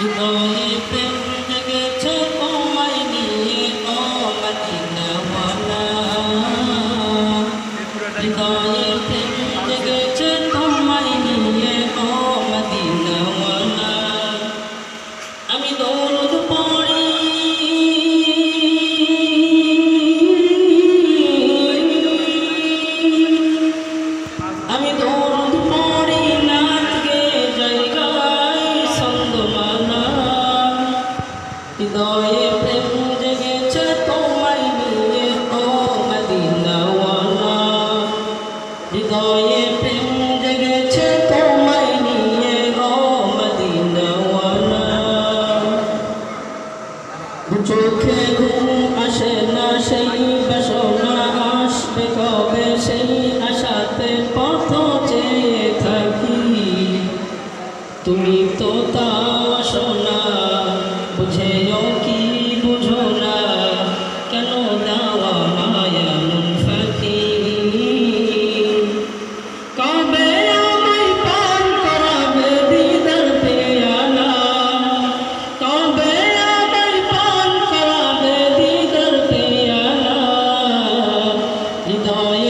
بطريق চোখে ঘুম আসে না, সেই বাসনা আসবে কবে? সেই আশাতে পথ চেয়ে থাকি। তুমি তো তা আসনা, বুঝেও